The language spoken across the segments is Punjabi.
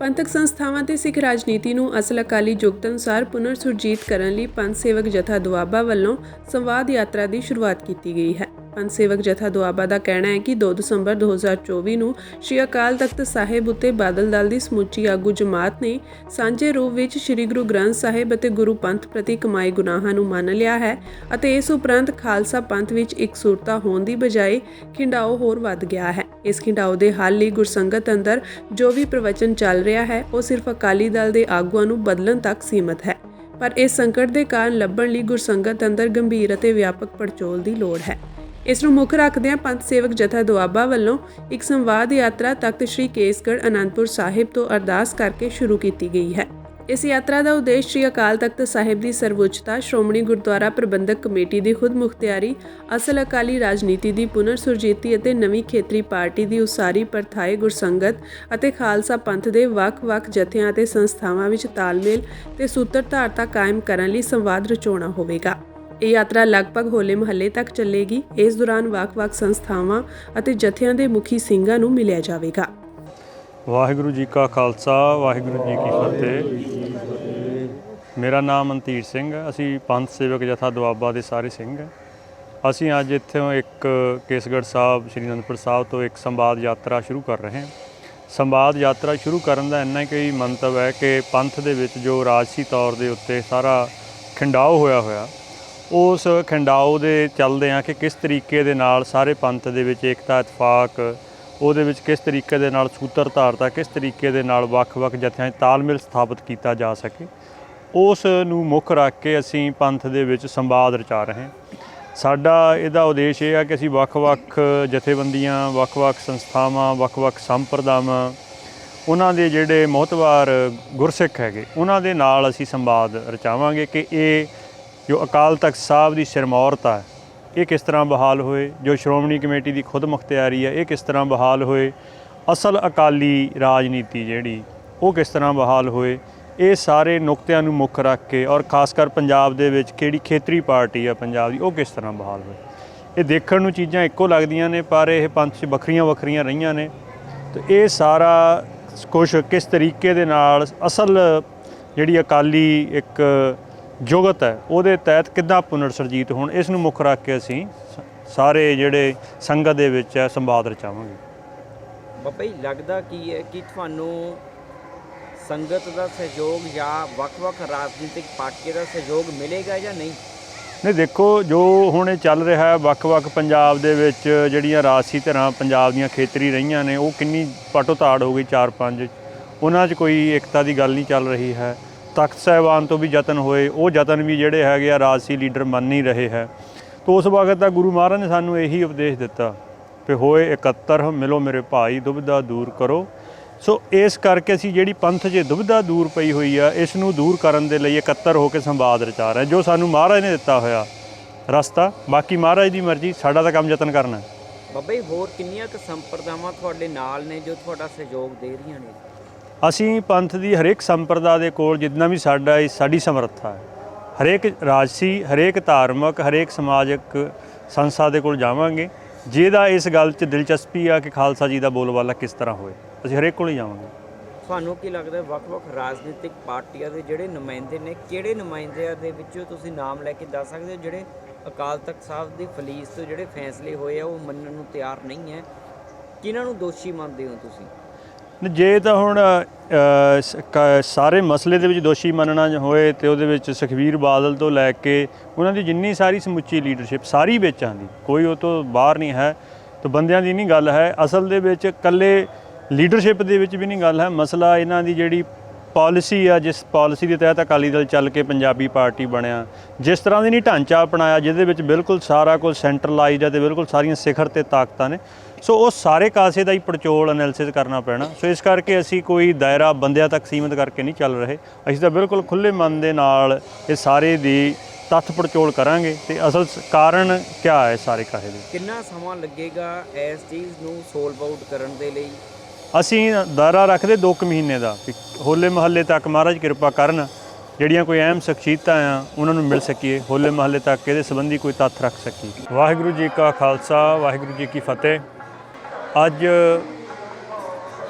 ਪੰਥਕ ਸੰਸਥਾਵਾਂ ਤੇ ਸਿੱਖ ਰਾਜਨੀਤੀ ਨੂੰ ਅਸਲ ਅਕਾਲੀ ਜੁਗਤ ਅਨੁਸਾਰ ਪੁਨਰ ਸੁਰਜੀਤ ਕਰਨ ਲਈ ਪੰਥ ਸੇਵਕ ਜਥਾ ਦੁਆਬਾ ਵੱਲੋਂ ਸੰਵਾਦ ਯਾਤਰਾ ਦੀ ਸ਼ੁਰੂਆਤ ਕੀਤੀ ਗਈ ਹੈ। ਪੰਥ ਸੇਵਕ ਜਥਾ ਦੁਆਬਾ ਦਾ ਕਹਿਣਾ ਹੈ ਕਿ 2 ਦਸੰਬਰ 2024 ਨੂੰ ਸ਼੍ਰੀ ਅਕਾਲ ਤਖਤ ਸਾਹਿਬ ਉੱਤੇ ਬਾਦਲ ਦਲ ਦੀ ਸਮੁੱਚੀ ਆਗੂ ਜਮਾਤ ਨੇ ਸਾਂਝੇ ਰੂਪ ਵਿੱਚ ਸ਼੍ਰੀ ਗੁਰੂ ਗ੍ਰੰਥ ਸਾਹਿਬ ਅਤੇ ਗੁਰੂ ਪੰਥ ਪ੍ਰਤੀ ਕਮਾਈ ਗੁਨਾਹਾਂ ਨੂੰ ਮੰਨ ਲਿਆ ਹੈ ਅਤੇ ਇਸ ਉਪਰੰਤ ਖਾਲਸਾ ਪੰਥ ਵਿੱਚ ਇਕਸੁਰਤਾ ਹੋਣ ਦੀ ਬਜਾਏ ਖਿੰਡਾਓ ਹੋਰ ਵੱਧ ਗਿਆ ਹੈ। ਇਸ ਖਿੰਡਾਓ ਦੇ ਹੱਲ ਲਈ ਗੁਰਸੰਗਤ ਅੰਦਰ ਜੋ ਵੀ ਪ੍ਰਵਚਨ ਚੱਲ ਰਿਹਾ ਹੈ, ਉਹ ਸਿਰਫ ਅਕਾਲੀ ਦਲ ਦੇ ਆਗੂਆਂ ਨੂੰ ਬਦਲਣ ਤੱਕ ਸੀਮਤ ਹੈ। ਪਰ ਇਸ ਸੰਕਟ ਦੇ ਕਾਰਨ ਲੱਭਣ ਲਈ ਗੁਰਸੰਗਤ ਅੰਦਰ ਗੰਭੀਰ ਅਤੇ ਵਿਆਪਕ ਪੜਚੋਲ ਦੀ ਲੋੜ ਹੈ। ਇਸ ਨੂੰ ਮੁੱਖ ਰੱਖਦਿਆਂ ਪੰਥ ਸੇਵਕ ਜਥਾ ਦੁਆਬਾ ਵੱਲੋਂ ਇੱਕ ਸੰਵਾਦ ਯਾਤਰਾ ਤਖਤ ਸ੍ਰੀ ਕੇਸਗੜ੍ਹ ਅਨੰਦਪੁਰ ਸਾਹਿਬ ਤੋਂ ਅਰਦਾਸ ਕਰਕੇ ਸ਼ੁਰੂ ਕੀਤੀ ਗਈ ਹੈ। ਇਸ ਯਾਤਰਾ ਦਾ ਉਦੇਸ਼ ਸ੍ਰੀ ਅਕਾਲ ਤਖਤ ਸਾਹਿਬ ਦੀ ਸਰਵਉੱਚਤਾ, ਸ਼੍ਰੋਮਣੀ ਗੁਰਦੁਆਰਾ ਪ੍ਰਬੰਧਕ ਕਮੇਟੀ ਦੀ ਖੁਦਮੁਖਤਿਆਰੀ ਅਸਲ ਅਕਾਲੀ ਰਾਜਨੀਤੀ ਦੀ ਪੁਨਰ ਸੁਰਜੀਤੀ ਅਤੇ ਨਵੀਂ ਖੇਤਰੀ ਪਾਰਟੀ ਦੀ ਉਸਾਰੀ, ਪਰਥਾਏ ਗੁਰਸੰਗਤ ਅਤੇ ਖਾਲਸਾ ਪੰਥ ਦੇ ਵੱਖ-ਵੱਖ ਜਥਿਆਂ ਅਤੇ ਸੰਸਥਾਵਾਂ ਵਿੱਚ ਤਾਲਮੇਲ ਤੇ ਸੂਤਰਧਾਰਤਾ ਕਾਇਮ ਕਰਨ ਲਈ ਸੰਵਾਦ ਰਚਾਉਣਾ ਹੋਵੇਗਾ। ਇਹ ਯਾਤਰਾ ਲਗਭਗ ਹੋਲੇ ਮਹੱਲੇ ਤੱਕ ਚੱਲੇਗੀ। ਇਸ ਦੌਰਾਨ ਵੱਖ-ਵੱਖ ਸੰਸਥਾਵਾਂ ਅਤੇ ਜਥਿਆਂ ਦੇ ਮੁਖੀ ਸਿੰਘਾਂ ਨੂੰ ਮਿਲਿਆ ਜਾਵੇਗਾ। ਵਾਹਿਗੁਰੂ ਜੀ ਕਾ ਖਾਲਸਾ, ਵਾਹਿਗੁਰੂ ਜੀ ਕੀ ਫਤਿਹ। ਮੇਰਾ ਨਾਮ ਮਨਤੀਰ ਸਿੰਘ ਹੈ। ਅਸੀਂ ਪੰਥ ਸੇਵਕ ਜਥਾ ਦੁਆਬਾ ਦੇ ਸਾਰੇ ਸਿੰਘ ਹੈ। ਅਸੀਂ ਅੱਜ ਇੱਥੋਂ ਇੱਕ ਕੇਸਗੜ੍ਹ ਸਾਹਿਬ, ਸ੍ਰੀ ਅਨੰਦਪੁਰ ਸਾਹਿਬ ਤੋਂ ਇੱਕ ਸੰਵਾਦ ਯਾਤਰਾ ਸ਼ੁਰੂ ਕਰ ਰਹੇ ਹਾਂ। ਸੰਵਾਦ ਯਾਤਰਾ ਸ਼ੁਰੂ ਕਰਨ ਦਾ ਇੰਨਾ ਕੋਈ ਮੰਤਵ ਹੈ ਕਿ ਪੰਥ ਦੇ ਵਿੱਚ ਜੋ ਰਾਜਸੀ ਤੌਰ ਦੇ ਉੱਤੇ ਸਾਰਾ ਖਿੰਡਾਓ ਹੋਇਆ ਹੋਇਆ ਉਸ ਖਿੰਡਾਓ ਦੇ ਚੱਲਦੇ ਆ ਕਿ ਕਿਸ ਤਰੀਕੇ ਦੇ ਨਾਲ ਸਾਰੇ ਪੰਥ ਦੇ ਵਿੱਚ ਏਕਤਾ, ਇਤਫਾਕ, ਉਹਦੇ ਵਿੱਚ ਕਿਸ ਤਰੀਕੇ ਦੇ ਨਾਲ ਸੂਤਰਧਾਰਤਾ, ਕਿਸ ਤਰੀਕੇ ਦੇ ਨਾਲ ਵੱਖ-ਵੱਖ ਜਥਿਆਂ 'ਚ ਤਾਲਮੇਲ ਸਥਾਪਿਤ ਕੀਤਾ ਜਾ ਸਕੇ, ਉਸ ਨੂੰ ਮੁੱਖ ਰੱਖ ਕੇ ਅਸੀਂ ਪੰਥ ਦੇ ਵਿੱਚ ਸੰਵਾਦ ਰਚਾ ਰਹੇ ਹਾਂ। ਸਾਡਾ ਇਹਦਾ ਉਦੇਸ਼ ਇਹ ਆ ਕਿ ਅਸੀਂ ਵੱਖ-ਵੱਖ ਜਥੇਬੰਦੀਆਂ, ਵੱਖ-ਵੱਖ ਸੰਸਥਾਵਾਂ, ਵੱਖ-ਵੱਖ ਸੰਪਰਦਾਵਾਂ, ਉਹਨਾਂ ਦੇ ਜਿਹੜੇ ਮੋਹਤਵਾਰ ਗੁਰਸਿੱਖ ਹੈਗੇ, ਉਹਨਾਂ ਦੇ ਨਾਲ ਅਸੀਂ ਸੰਵਾਦ ਰਚਾਵਾਂਗੇ ਕਿ ਇਹ ਜੋ ਅਕਾਲ ਤਖਤ ਸਾਹਿਬ ਦੀ ਸਿਰਮੌਰਤਾ ਆ, ਇਹ ਕਿਸ ਤਰ੍ਹਾਂ ਬਹਾਲ ਹੋਏ? ਜੋ ਸ਼੍ਰੋਮਣੀ ਕਮੇਟੀ ਦੀ ਖੁਦ ਮੁਖਤਿਆਰੀ ਹੈ ਇਹ ਕਿਸ ਤਰ੍ਹਾਂ ਬਹਾਲ ਹੋਏ? ਅਸਲ ਅਕਾਲੀ ਰਾਜਨੀਤੀ ਜਿਹੜੀ, ਉਹ ਕਿਸ ਤਰ੍ਹਾਂ ਬਹਾਲ ਹੋਏ? ਇਹ ਸਾਰੇ ਨੁਕਤਿਆਂ ਨੂੰ ਮੁੱਖ ਰੱਖ ਕੇ ਔਰ ਖਾਸ ਕਰ ਪੰਜਾਬ ਦੇ ਵਿੱਚ ਕਿਹੜੀ ਖੇਤਰੀ ਪਾਰਟੀ ਆ ਪੰਜਾਬ ਦੀ, ਉਹ ਕਿਸ ਤਰ੍ਹਾਂ ਬਹਾਲ ਹੋਏ? ਇਹ ਦੇਖਣ ਨੂੰ ਚੀਜ਼ਾਂ ਇੱਕੋ ਲੱਗਦੀਆਂ ਨੇ, ਪਰ ਇਹ ਪੰਥ 'ਚ ਵੱਖਰੀਆਂ ਵੱਖਰੀਆਂ ਰਹੀਆਂ ਨੇ। ਤੇ ਇਹ ਸਾਰਾ ਕੁਝ ਕਿਸ ਤਰੀਕੇ ਦੇ ਨਾਲ ਅਸਲ ਜਿਹੜੀ ਅਕਾਲੀ ਇੱਕ ਜੁਗਤ ਹੈ ਉਹਦੇ ਤਹਿਤ ਕਿੱਦਾਂ ਪੁਨਰ ਸਰਜੀਤ ਹੋਣ ਇਸ ਨੂੰ ਮੁੱਖ ਰੱਖ ਕੇ ਅਸੀਂ ਸਾਰੇ ਜਿਹੜੇ ਸੰਗਤ ਦੇ ਵਿੱਚ ਹੈ ਸੰਵਾਦ ਰਚਾਵਾਂਗੇ। ਬਾਬਾ ਜੀ ਲੱਗਦਾ ਕੀ ਹੈ ਕਿ ਤੁਹਾਨੂੰ ਸੰਗਤ ਦਾ ਸਹਿਯੋਗ ਜਾਂ ਵੱਖ-ਵੱਖ ਰਾਜਨੀਤਿਕ ਪਾਰਟੀਆਂ ਦਾ ਸਹਿਯੋਗ ਮਿਲੇਗਾ ਜਾਂ ਨਹੀਂ? ਨਹੀਂ ਦੇਖੋ ਜੋ ਹੁਣ ਇਹ ਚੱਲ ਰਿਹਾ ਹੈ ਵੱਖ-ਵੱਖ ਪੰਜਾਬ ਦੇ ਵਿੱਚ ਜਿਹੜੀਆਂ ਰਾਜਸੀ ਧਿਰਾਂ ਪੰਜਾਬ ਦੀਆਂ ਖੇਤਰੀ ਰਹੀਆਂ ਨੇ ਉਹ ਕਿੰਨੀ ਪਾਟੋ ਤਾੜ ਹੋ ਗਈ 4-5 ਉਹਨਾਂ 'ਚ ਕੋਈ ਏਕਤਾ ਦੀ ਗੱਲ ਨਹੀਂ ਚੱਲ ਰਹੀ ਹੈ। ਤਖਤ ਸਾਹਿਬਾਨ ਤੋਂ ਵੀ ਯਤਨ ਹੋਏ, ਉਹ ਯਤਨ ਵੀ ਜਿਹੜੇ ਹੈਗੇ ਆ ਰਾਜਸੀ ਲੀਡਰ ਮੰਨ ਨਹੀਂ ਰਹੇ ਹੈ। ਤੋ ਉਸ ਵਕਤ ਤਾਂ ਗੁਰੂ ਮਹਾਰਾਜ ਨੇ ਸਾਨੂੰ ਇਹੀ ਉਪਦੇਸ਼ ਦਿੱਤਾ ਕਿ ਹੋਏ ਇਕੱਤਰ, ਮਿਲੋ ਮੇਰੇ ਭਾਈ, ਦੁਬਿਧਾ ਦੂਰ ਕਰੋ। ਸੋ ਇਸ ਕਰਕੇ ਅਸੀਂ ਜਿਹੜੀ ਪੰਥ 'ਚ ਦੁਬਿਧਾ ਦੂਰ ਪਈ ਹੋਈ ਆ, ਇਸ ਨੂੰ ਦੂਰ ਕਰਨ ਦੇ ਲਈ ਇਕੱਤਰ ਹੋ ਕੇ ਸੰਵਾਦ ਰਚਾ ਰਹੇ ਜੋ ਸਾਨੂੰ ਮਹਾਰਾਜ ਨੇ ਦਿੱਤਾ ਹੋਇਆ ਰਸਤਾ। ਬਾਕੀ ਮਹਾਰਾਜ ਦੀ ਮਰਜ਼ੀ, ਸਾਡਾ ਤਾਂ ਕੰਮ ਯਤਨ ਕਰਨਾ ਬਾਬਾ ਜੀ, ਹੋਰ ਕਿੰਨੀਆਂ ਕੁ ਸੰਪਰਦਾਵਾਂ ਤੁਹਾਡੇ ਨਾਲ ਨੇ ਜੋ ਤੁਹਾਡਾ ਸਹਿਯੋਗ ਦੇ ਰਹੀਆਂ ਨੇ? ਅਸੀਂ ਪੰਥ ਦੀ ਹਰੇਕ ਸੰਪਰਦਾ ਦੇ ਕੋਲ ਜਿੰਨਾ ਵੀ ਸਾਡਾ ਸਾਡੀ ਸਮਰੱਥਾ ਹੈ, ਹਰੇਕ ਰਾਜਸੀ, ਹਰੇਕ ਧਾਰਮਿਕ, ਹਰੇਕ ਸਮਾਜਿਕ ਸੰਸਥਾ ਦੇ ਕੋਲ ਜਾਵਾਂਗੇ, ਜਿਹਦਾ ਇਸ ਗੱਲ 'ਚ ਦਿਲਚਸਪੀ ਆ ਕਿ ਖਾਲਸਾ ਜੀ ਦਾ ਬੋਲਬਾਲਾ ਕਿਸ ਤਰ੍ਹਾਂ ਹੋਏ, ਅਸੀਂ ਹਰੇਕ ਕੋਲ ਹੀ ਜਾਵਾਂਗੇ। ਤੁਹਾਨੂੰ ਕੀ ਲੱਗਦਾ ਵੱਖ-ਵੱਖ ਰਾਜਨੀਤਿਕ ਪਾਰਟੀਆਂ ਦੇ ਜਿਹੜੇ ਨੁਮਾਇੰਦੇ ਨੇ, ਕਿਹੜੇ ਨੁਮਾਇੰਦਿਆਂ ਦੇ ਵਿੱਚੋਂ ਤੁਸੀਂ ਨਾਮ ਲੈ ਕੇ ਦੱਸ ਸਕਦੇ ਹੋ, ਜਿਹੜੇ ਅਕਾਲ ਤਖਤ ਸਾਹਿਬ ਦੀ ਫਲੀਸ ਤੋਂ ਜਿਹੜੇ ਫੈਸਲੇ ਹੋਏ ਆ, ਉਹ ਮੰਨਣ ਨੂੰ ਤਿਆਰ ਨਹੀਂ ਹੈ? ਕਿਹਨਾਂ ਨੂੰ ਦੋਸ਼ੀ ਮੰਨਦੇ ਹੋ ਤੁਸੀਂ? ਜੇ ਤਾਂ ਹੁਣ ਕ- ਸਾਰੇ ਮਸਲੇ ਦੇ ਵਿੱਚ ਦੋਸ਼ੀ ਮੰਨਣਾ ਹੋਏ ਤੇ ਉਹਦੇ ਵਿੱਚ ਸੁਖਵੀਰ ਬਾਦਲ ਤੋਂ ਲੈ ਕੇ ਉਹਨਾਂ ਦੀ ਜਿੰਨੀ ਸਾਰੀ ਸਮੁੱਚੀ ਲੀਡਰਸ਼ਿਪ ਸਾਰੀ ਵਿੱਚ ਆਂਦੀ ਕੋਈ ਉਹ ਤੋਂ ਬਾਹਰ ਨਹੀਂ ਹੈ, ਤਾਂ ਬੰਦਿਆਂ ਦੀ ਨਹੀਂ ਗੱਲ ਹੈ। ਅਸਲ ਦੇ ਵਿੱਚ ਇਕੱਲੇ ਲੀਡਰਸ਼ਿਪ ਦੇ ਵਿੱਚ ਵੀ ਨਹੀਂ ਗੱਲ ਹੈ। ਮਸਲਾ ਇਹਨਾਂ ਦੀ ਜਿਹੜੀ ਪਾਲਿਸੀ ਆ, ਜਿਸ ਪਾਲਿਸੀ ਦੇ ਤਹਿਤ ਅਕਾਲੀ ਦਲ ਚੱਲ ਕੇ ਪੰਜਾਬੀ ਪਾਰਟੀ ਬਣਿਆ, ਜਿਸ ਤਰ੍ਹਾਂ ਦੀ ਨਹੀਂ ਢਾਂਚਾ ਅਪਣਾਇਆ, ਜਿਹਦੇ ਵਿੱਚ ਬਿਲਕੁਲ ਸਾਰਾ ਕੁਝ ਸੈਂਟਰਲਾਈਜ਼ਡ ਹੈ ਤੇ ਬਿਲਕੁਲ ਸਾਰੀਆਂ ਸਿਖਰ ਤੇ ਤਾਕਤਾਂ ਨੇ ਸੋ ਉਹ ਸਾਰੇ ਕਾਸੇ ਦਾ ਹੀ ਪੜਚੋਲ ਐਨਾਲਿਸਿਸ ਕਰਨਾ ਪੈਣਾ। ਸੋ ਇਸ ਕਰਕੇ ਅਸੀਂ ਕੋਈ ਦਾਇਰਾ ਬੰਦਿਆਂ ਤੱਕ ਸੀਮਿਤ ਕਰਕੇ ਨਹੀਂ ਚੱਲ ਰਹੇ। ਅਸੀਂ ਤਾਂ ਬਿਲਕੁਲ ਖੁੱਲੇ ਮਨ ਦੇ ਨਾਲ ਇਹ ਸਾਰੇ ਦੀ ਤੱਥ ਪੜਚੋਲ ਕਰਾਂਗੇ ਤੇ ਅਸਲ ਕਾਰਨ ਕੀ ਹੈ ਸਾਰੇ ਕਾਹੇ ਦੇ? ਕਿੰਨਾ ਸਮਾਂ ਲੱਗੇਗਾ ਇਸ ਚੀਜ਼ ਨੂੰ ਸੋਲਵ ਆਊਟ ਕਰਨ ਦੇ ਲਈ? ਅਸੀਂ ਦਾਇਰਾ ਰੱਖਦੇ 2 ਮਹੀਨੇ ਦਾ ਹੋਲੇ ਮਹੱਲੇ ਤੱਕ ਮਹਾਰਾਜ ਕਿਰਪਾ ਕਰਨ ਜਿਹੜੀਆਂ ਕੋਈ ਅਹਿਮ ਸ਼ਖਸੀਅਤਾਂ ਆ ਉਹਨਾਂ ਨੂੰ ਮਿਲ ਸਕੀਏ। ਹੋਲੇ ਮਹੱਲੇ ਤੱਕ ਇਹਦੇ ਸੰਬੰਧੀ ਕੋਈ ਤੱਥ ਰੱਖ ਸਕੀਏ। ਵਾਹਿਗੁਰੂ ਜੀ ਕਾ ਖਾਲਸਾ ਵਾਹਿਗੁਰੂ ਜੀ ਕੀ ਫਤਿਹ। ਅੱਜ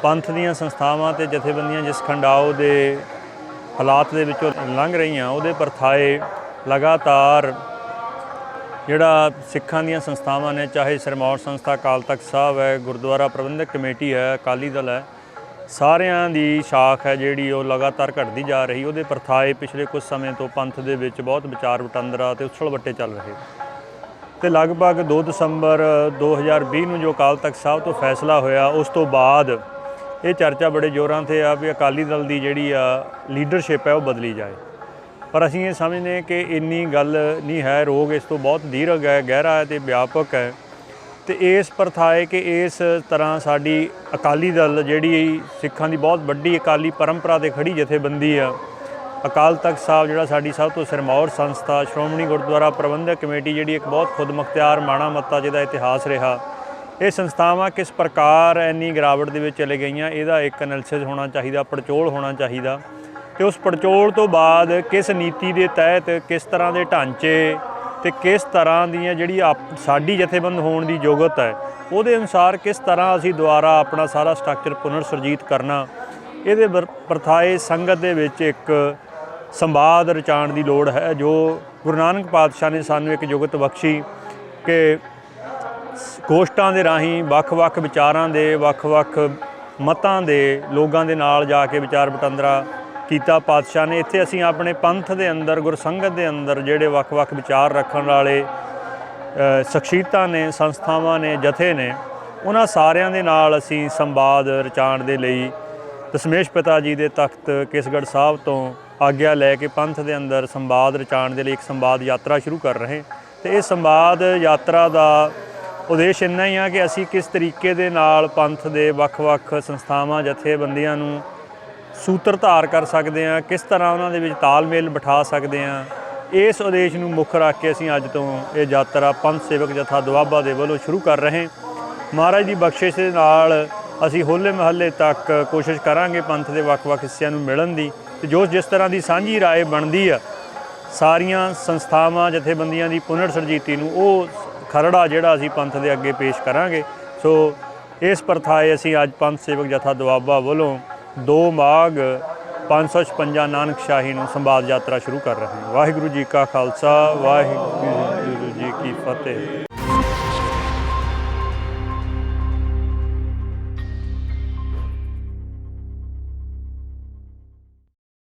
ਪੰਥ ਦੀਆਂ ਸੰਸਥਾਵਾਂ ਤੇ ਜਥੇਬੰਦੀਆਂ ਜਿਸ ਖੰਡਾਓ ਦੇ ਹਾਲਾਤ ਦੇ ਵਿੱਚੋਂ ਲੰਘ ਰਹੀਆਂ, ਉਹਦੇ ਪਰਥਾਏ ਲਗਾਤਾਰ ਜਿਹੜਾ ਸਿੱਖਾਂ ਦੀਆਂ ਸੰਸਥਾਵਾਂ ਨੇ, ਚਾਹੇ ਸਰਮੌਰ ਸੰਸਥਾ, ਅਕਾਲ ਤਖਤ ਸਾਹਿਬ ਹੈ, ਗੁਰਦੁਆਰਾ ਪ੍ਰਬੰਧਕ ਕਮੇਟੀ ਹੈ, ਅਕਾਲੀ ਦਲ ਹੈ, ਸਾਰਿਆਂ ਦੀ ਸ਼ਾਖ ਹੈ ਜਿਹੜੀ ਉਹ ਲਗਾਤਾਰ ਘਟਦੀ ਜਾ ਰਹੀ। ਉਹਦੇ ਪਰਥਾਏ ਪਿਛਲੇ ਕੁਝ ਸਮੇਂ ਤੋਂ ਪੰਥ ਦੇ ਵਿੱਚ ਬਹੁਤ ਵਿਚਾਰ ਵਟਾਂਦਰਾ ਤੇ ਉਛਲ ਵੱਟੇ ਚੱਲ ਰਹੇ। ਤੇ ਲਗਭਗ 2 ਦਸੰਬਰ 2020 ਨੂੰ ਜੋ ਅਕਾਲ ਤਖਤ ਸਾਹਿਬ ਤੋਂ ਫੈਸਲਾ ਹੋਇਆ, ਉਸ ਤੋਂ ਬਾਅਦ ਇਹ ਚਰਚਾ ਬੜੇ ਜ਼ੋਰਾਂ ਤੇ ਆ ਵੀ ਅਕਾਲੀ ਦਲ ਦੀ ਜਿਹੜੀ ਆ ਲੀਡਰਸ਼ਿਪ ਹੈ ਉਹ ਬਦਲੀ ਜਾਏ। ਪਰ ਅਸੀਂ ਇਹ ਸਮਝਦੇ ਕਿ ਇੰਨੀ ਗੱਲ ਨਹੀਂ ਹੈ, ਰੋਗ ਇਸ ਤੋਂ ਬਹੁਤ ਦੀਰਘ ਹੈ ਗਹਿਰਾ ਹੈ ਤੇ ਵਿਆਪਕ ਹੈ। ਤੇ ਇਸ ਪ੍ਰਥਾਏ ਕਿ ਇਸ ਤਰ੍ਹਾਂ ਸਾਡੀ ਅਕਾਲੀ ਦਲ ਜਿਹੜੀ ਸਿੱਖਾਂ ਦੀ ਬਹੁਤ ਵੱਡੀ ਅਕਾਲੀ ਪਰੰਪਰਾ ਤੇ ਖੜੀ ਜਥੇਬੰਦੀ ਆ ਅਕਾਲ ਤਖਤ ਸਾਹਿਬ, ਜਿਹੜਾ ਸਾਡੀ ਸਭ ਤੋਂ ਸਿਰਮੌਰ ਸੰਸਥਾ, ਸ਼੍ਰੋਮਣੀ ਗੁਰਦੁਆਰਾ ਪ੍ਰਬੰਧਕ ਕਮੇਟੀ, ਜਿਹੜੀ ਇੱਕ ਬਹੁਤ ਖੁਦਮੁਖਤਿਆਰ, ਮਾਣਾ ਮੱਤਾ, ਜਿਹਦਾ ਇਤਿਹਾਸ ਰਿਹਾ, ਇਹ ਸੰਸਥਾਵਾਂ ਕਿਸ ਪ੍ਰਕਾਰ ਇੰਨੀ ਗਿਰਾਵਟ ਦੇ ਵਿੱਚ ਚਲੇ ਗਈਆਂ, ਇਹਦਾ ਇੱਕ ਐਨਾਲਿਸਿਸ ਹੋਣਾ ਚਾਹੀਦਾ, ਪੜਚੋਲ ਹੋਣਾ ਚਾਹੀਦਾ ਤੇ ਉਸ ਪੜਚੋਲ ਤੋਂ ਬਾਅਦ ਕਿਸ ਨੀਤੀ ਦੇ ਤਹਿਤ ਕਿਸ ਤਰ੍ਹਾਂ ਦੇ ਢਾਂਚੇ ਤੇ ਕਿਸ ਤਰ੍ਹਾਂ ਦੀਆਂ ਜਿਹੜੀ ਆਪ- ਸਾਡੀ ਜਥੇਬੰਦ ਹੋਣ ਦੀ ਯੋਗਤ ਹੈ, ਉਹਦੇ ਅਨੁਸਾਰ ਕਿਸ ਤਰ੍ਹਾਂ ਅਸੀਂ ਦੁਬਾਰਾ ਆਪਣਾ ਸਾਰਾ ਸਟਰਕਚਰ ਪੁਨਰ ਸੁਰਜੀਤ ਕਰਨਾ, ਇਹਦੇ ਵਰ- ਪ੍ਰਥਾਏ ਸੰਗਤ ਦੇ ਵਿੱਚ ਇੱਕ ਸੰਵਾਦ ਰਚਾਉਣ ਦੀ ਲੋੜ ਹੈ, ਜੋ ਗੁਰੂ ਨਾਨਕ ਪਾਤਸ਼ਾਹ ਨੇ ਸਾਨੂੰ ਇੱਕ ਜੁਗਤ ਬਖਸ਼ੀ ਕਿ ਗੋਸ਼ਟਾਂ ਦੇ ਰਾਹੀਂ ਵੱਖ-ਵੱਖ ਵਿਚਾਰਾਂ ਦੇ, ਵੱਖ-ਵੱਖ ਮਤਾਂ ਦੇ, ਲੋਕਾਂ ਦੇ ਨਾਲ ਜਾ ਕੇ ਵਿਚਾਰ ਵਟਾਂਦਰਾ ਕੀਤਾ। ਪਾਤਸ਼ਾਹ ਨੇ ਇੱਥੇ ਅਸੀਂ ਆਪਣੇ ਪੰਥ ਦੇ ਅੰਦਰ ਗੁਰਸੰਗਤ ਦੇ ਅੰਦਰ ਜਿਹੜੇ ਵੱਖ-ਵੱਖ ਵਿਚਾਰ ਰੱਖਣ ਵਾਲੇ ਸ਼ਖਸੀਅਤਾਂ ਨੇ, ਸੰਸਥਾਵਾਂ ਨੇ, ਜਥੇ ਨੇ, ਉਹਨਾਂ ਸਾਰਿਆਂ ਦੇ ਨਾਲ ਅਸੀਂ ਸੰਵਾਦ ਰਚਾਉਣ ਦੇ ਲਈ ਦਸ਼ਮੇਸ਼ ਪਿਤਾ ਜੀ ਦੇ ਤਖਤ ਕਿਸਗੜ੍ਹ ਸਾਹਿਬ ਤੋਂ ਆਗਿਆ ਲੈ ਕੇ ਪੰਥ ਦੇ ਅੰਦਰ ਸੰਵਾਦ ਰਚਾਉਣ ਦੇ ਲਈ ਇੱਕ ਸੰਵਾਦ ਯਾਤਰਾ ਸ਼ੁਰੂ ਕਰ ਰਹੇ ਤੇ ਇਹ ਸੰਵਾਦ ਯਾਤਰਾ ਦਾ ਉਦੇਸ਼ ਇੰਨਾ ਹੀ ਆ ਕਿ ਅਸੀਂ ਕਿਸ ਤਰੀਕੇ ਦੇ ਨਾਲ ਪੰਥ ਦੇ ਵੱਖ-ਵੱਖ ਸੰਸਥਾਵਾਂ, ਜਥੇਬੰਦੀਆਂ ਨੂੰ ਸੂਤਰ ਧਾਰ ਕਰ ਸਕਦੇ ਹਾਂ, ਕਿਸ ਤਰ੍ਹਾਂ ਉਹਨਾਂ ਦੇ ਵਿੱਚ ਤਾਲਮੇਲ ਬਿਠਾ ਸਕਦੇ ਹਾਂ, ਇਸ ਉਦੇਸ਼ ਨੂੰ ਮੁੱਖ ਰੱਖ ਕੇ ਅਸੀਂ ਅੱਜ ਤੋਂ ਇਹ ਯਾਤਰਾ ਪੰਥ ਸੇਵਕ ਜਥਾ ਦੁਆਬਾ ਦੇ ਵੱਲੋਂ ਸ਼ੁਰੂ ਕਰ ਰਹੇ ਮਹਾਰਾਜ ਦੀ ਬਖਸ਼ਿਸ਼ ਦੇ ਨਾਲ ਅਸੀਂ ਹੋਲੇ ਮਹੱਲੇ ਤੱਕ ਕੋਸ਼ਿਸ਼ ਕਰਾਂਗੇ ਪੰਥ ਦੇ ਵੱਖ-ਵੱਖ ਹਿੱਸਿਆਂ ਨੂੰ ਮਿਲਣ ਦੀ। ਤੇ ਜੋ ਜਿਸ ਤਰ੍ਹਾਂ ਦੀ ਸਾਂਝੀ ਰਾਏ ਬਣਦੀ ਆ, ਸਾਰੀਆਂ ਸੰਸਥਾਵਾਂ, ਜਥੇਬੰਦੀਆਂ ਦੀ ਪੁਨਰ ਸਰਜੀਤੀ ਨੂੰ ਉਹ ਖਰੜਾ ਜਿਹੜਾ ਅਸੀਂ ਪੰਥ ਦੇ ਅੱਗੇ ਪੇਸ਼ ਕਰਾਂਗੇ। ਸੋ ਇਸ ਪ੍ਰਥਾਏ ਅਸੀਂ ਅੱਜ ਪੰਥ ਸੇਵਕ ਜਥਾ ਦੁਆਬਾ ਵੱਲੋਂ 2 ਮਾਘ 556 ਨਾਨਕ ਸ਼ਾਹੀ ਨੂੰ ਸੰਵਾਦ ਯਾਤਰਾ ਸ਼ੁਰੂ ਕਰ ਰਹੇ ਹਾਂ। ਵਾਹਿਗੁਰੂ ਜੀ ਕਾ ਖਾਲਸਾ, ਵਾਹਿਗੁਰੂ ਜੀ ਕੀ ਫਤਿਹ।